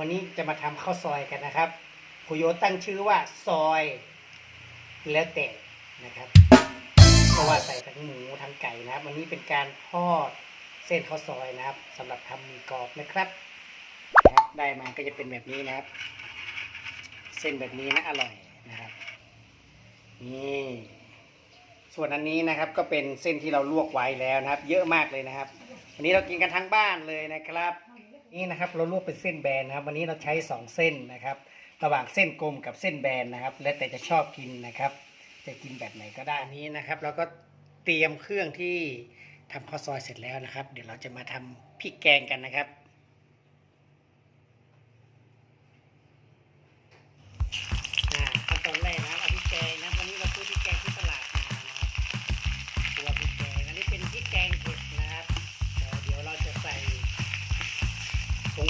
วันนี้จะมาทำข้าวซอยกันนะครับคุโยตั้งชื่อว่าซอยแล้วแต่นะครับเพราะว่าใส่ทั้งหมูทั้งไก่นะครับ วันนี้เป็นการทอดเส้นข้าวซอยนะครับสำหรับทำมีกรอบนะครับนะครับ ได้มาก็จะเป็นแบบนี้นะครับ เส้นแบบนี้นะอร่อยนะครับนี่ส่วนอันนี้นะครับก็เป็นเส้นที่เราลวกไว้แล้วนะครับ เยอะมากเลยนะครับ วันนี้เรากินกันทั้งบ้านเลยนะครับ นี่นะครับเราลวกเป็นเส้นแบนนะครับ วันนี้เราใช้สองเส้นนะครับ ระหว่างเส้นกลมกับเส้นแบนนะครับ แล้วแต่จะชอบกินนะครับ จะกินแบบไหนก็ได้อันนี้นะครับเราก็เตรียมเครื่องที่ทำข้าวซอยเสร็จแล้วนะครับ เดี๋ยวเราจะมาทำพริกแกงกันนะครับ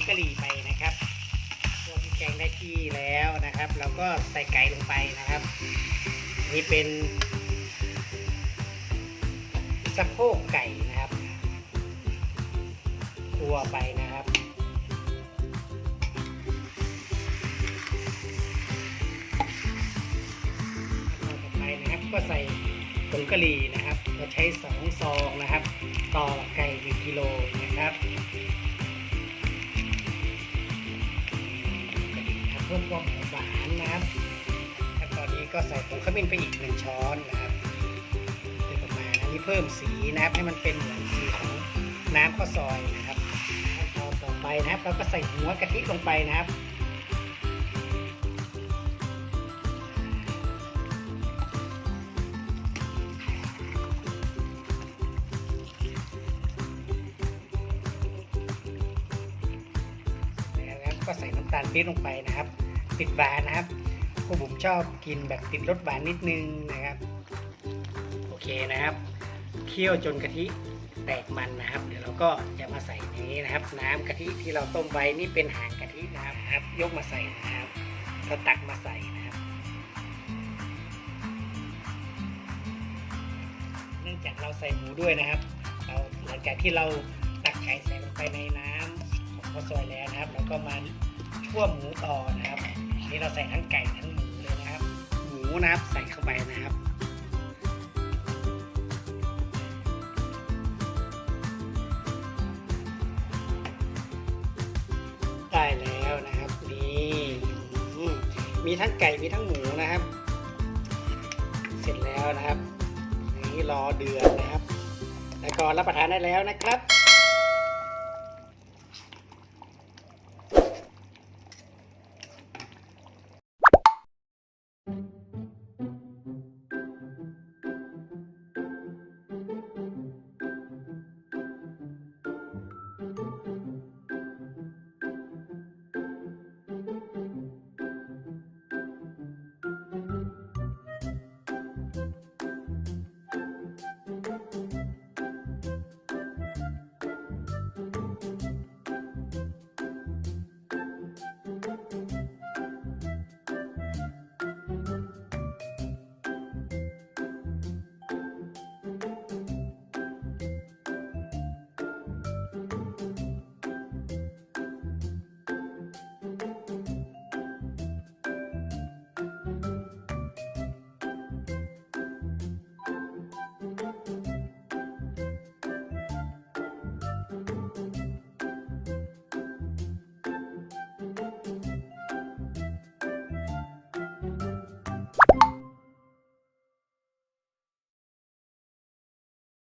กะหรี่ไปนะครับตัวพริกแกงได้ที่แล้วนะครับ เราก็ใส่ไก่ลงไปนะครับ นี่เป็นสะโพกไก่นะครับคั่วไปนะครับต่อไปนะครับก็ใส่ผงกะหรี่นะครับ เราใช้สองซองนะครับ ต่อไก่หนึ่งกิโลนะครับ เพิ่มความหวานนะครับแล้วตอนนี้ก็ใส่ผงขมิ้นไปอีกหนึ่งช้อนนะครับโดยประมาณอันนี้เพิ่มสีนะครับให้มันเป็นเหมือนสีของน้ำข้าวซอยนะครับขั้นตอนต่อไปนะครับเราก็ใส่หัวกะทิลงไปนะครับแล้วก็ใส่าลปี๊บลงไปนะครับ ติดหวานนะครับพวกผมชอบกินแบบติดรสหวานนิดนึงนะครับ โอเคนะครับ เคี่ยวจนกะทิแตกมันนะครับ เดี๋ยวเราก็จะมาใส่นี้นะครับ น้ำกะทิที่เราต้มไว้นี่เป็นหางกะทินะครับ ยกมาใส่นะครับเราตักมาใส่นะครับ เนื่องจากเราใส่หมูด้วยนะครับ เราหลังจากที่เราตักไก่ใส่ลงไปในน้ำของข้าวซอยแล้วนะครับแล้วก็มา ชั่วหมูต่อนะครับนี่เราใส่ทั้งไก่ทั้งหมูเลยนะครับ หมูนะครับใส่เข้าไปนะครับได้แล้วนะครับนี่อืมมีทั้งไก่มีทั้งหมูนะครับ เสร็จแล้วนะครับนี่รอเดือดนะครับ แล้วก็รับประทานได้แล้วนะครับ